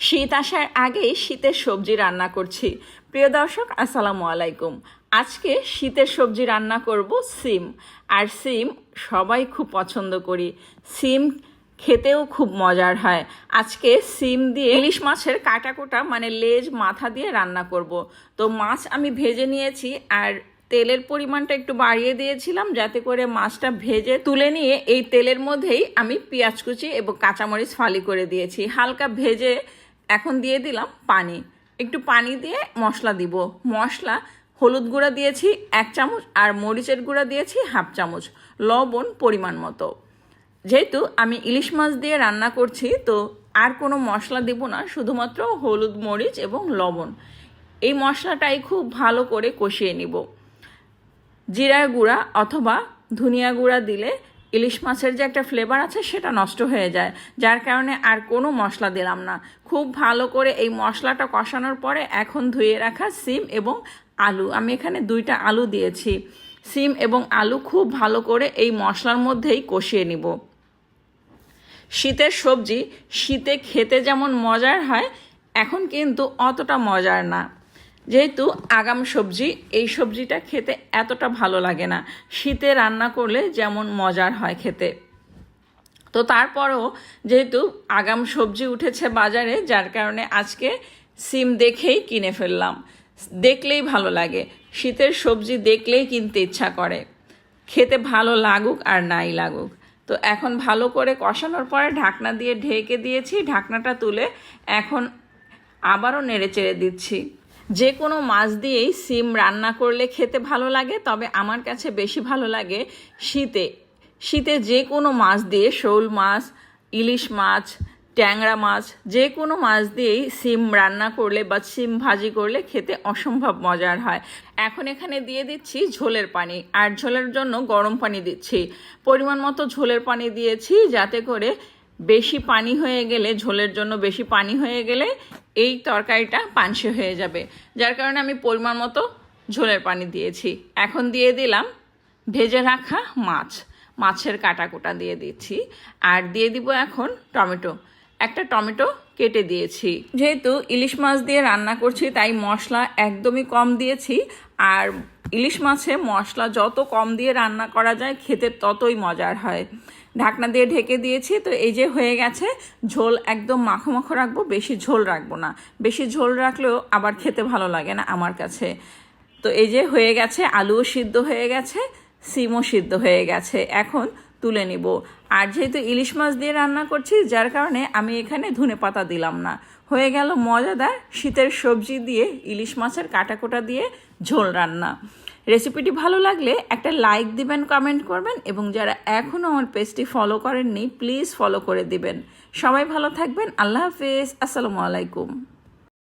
শীত আসার আগেই শীতের সবজি রান্না করছি। প্রিয় দর্শক, আসসালামু আলাইকুম। আজকে শীতের সবজি রান্না করব সিম। আর সিম সবাই খুব পছন্দ করি। সিম খেতেও খুব মজার হয়। আজকে সিম দিয়ে ইলিশ মাছের কাটা কোটা মানে লেজ, মাথা দিয়ে রান্না করব। তো মাছ আমি ভেজে নিয়েছি আর তেলের পরিমাণটা একটু বাড়িয়ে দিয়েছিলাম যাতে করে মাছটা ভেজে তুলে নিয়ে এই তেলের মধ্যেই আমি পেঁয়াজ কুচি এবং কাঁচামরিচ ফালি করে দিয়েছি। হালকা ভেজে এখন দিয়ে দিলাম পানি। একটু পানি দিয়ে মশলা দিব। মশলা, হলুদ গুঁড়া দিয়েছি এক চামচ আর মরিচের গুঁড়া দিয়েছি হাফ চামচ, লবণ পরিমাণ মতো। যেহেতু আমি ইলিশ মাছ দিয়ে রান্না করছি, তো আর কোনো মশলা দেব না, শুধুমাত্র হলুদ, মরিচ এবং লবণ। এই মশলাটাই খুব ভালো করে কষিয়ে নিব। জিরার গুঁড়া অথবা ধনিয়া গুঁড়া দিলে ইলিশ মাছের যে একটা ফ্লেভার আছে, সেটা নষ্ট হয়ে যায়। যার কারণে আর কোনো মশলা দিলাম না। খুব ভালো করে এই মশলাটা কষানোর পরে এখন ধুয়ে রাখা সিম এবং আলু। আমি এখানে দুইটা আলু দিয়েছি। সিম এবং আলু খুব ভালো করে এই মশলার মধ্যেই কষিয়ে নিব। শীতের সবজি, শীতে খেতে যেমন মজার হয়, এখন কিন্তু অতটা মজার না। যেহেতু আগাম সবজি, এই সবজিটা খেতে এতটা ভালো লাগে না। শীতে রান্না করলে যেমন মজার হয় খেতে। তো তারপরও যেহেতু আগাম সবজি উঠেছে বাজারে, যার কারণে আজকে সিম দেখেই কিনে ফেললাম। দেখলেই ভালো লাগে। শীতের সবজি দেখলেই কিনতে ইচ্ছা করে। খেতে ভালো লাগুক আর নাই লাগুক। তো এখন ভালো করে কষানোর পরে ঢাকনা দিয়ে ঢেকে দিয়েছি। ঢাকনাটা তুলে এখন আবারও নেড়ে চেড়ে দিচ্ছি। যে কোনো মাছ দিয়েই সিম রান্না করলে খেতে ভালো লাগে, তবে আমার কাছে বেশি ভালো লাগে শীতে। শীতে যে কোনো মাছ দিয়ে শোল মাছ, ইলিশ মাছ, ট্যাংরা মাছ যে কোনো মাছ দিয়েই সিম রান্না করলে বা সিম ভাজি করলে খেতে অসম্ভব মজার হয়। এখন এখানে দিয়ে দিচ্ছি ঝোলের পানি, আর ঝোলের জন্য গরম পানি দিচ্ছি। পরিমাণ মতো ঝোলের পানি দিয়েছি যাতে করে বেশি পানি হয়ে গেলে, ঝোলের জন্য বেশি পানি হয়ে গেলে এই তরকারিটা পানসে হয়ে যাবে। যার কারণে আমি পরিমাণ মতো ঝোলের পানি দিয়েছি। এখন দিয়ে দিলাম ভেজে রাখা মাছ। মাছের কাটা কোটা দিয়ে দিচ্ছি। আর দিয়ে দিব এখন টমেটো। একটা টমেটো কেটে দিয়েছি। যেহেতু ইলিশ মাছ দিয়ে রান্না করছি, তাই মশলা একদমই কম দিয়েছি। আর ইলিশ মাছে মশলা যত কম দিয়ে রান্না করা যায়, খেতে ততই মজার হয়। ঢাকনা দিয়ে ঢেকে দিয়েছি, তো এই যে হয়ে গেছে, ঝোল একদম মাখো মাখো রাখব, বেশি ঝোল রাখব না। বেশি ঝোল রাখলেও আবার খেতে ভালো লাগে না আমার কাছে। তো এই যে হয়ে গেছে, আলুও সিদ্ধ হয়ে গেছে, সিমও সিদ্ধ হয়ে গেছে। এখন তুলে নিব। আর যেহেতু ইলিশ মাছ দিয়ে রান্না করছি, যার কারণে আমি এখানে ধনে পাতা দিলাম না। হয়ে গেল মজাদার শীতের সবজি দিয়ে ইলিশ মাছের কাটাকোটা দিয়ে ঝোল রান্না। রেসিপিটি ভালো লাগলে একটা লাইক দিবেন, কমেন্ট করবেন, এবং যারা এখনও আমার পেজটি ফলো করেননি, প্লিজ ফলো করে দিবেন। সবাই ভালো থাকবেন, আল্লাহ হাফেজ, আসসালামু আলাইকুম।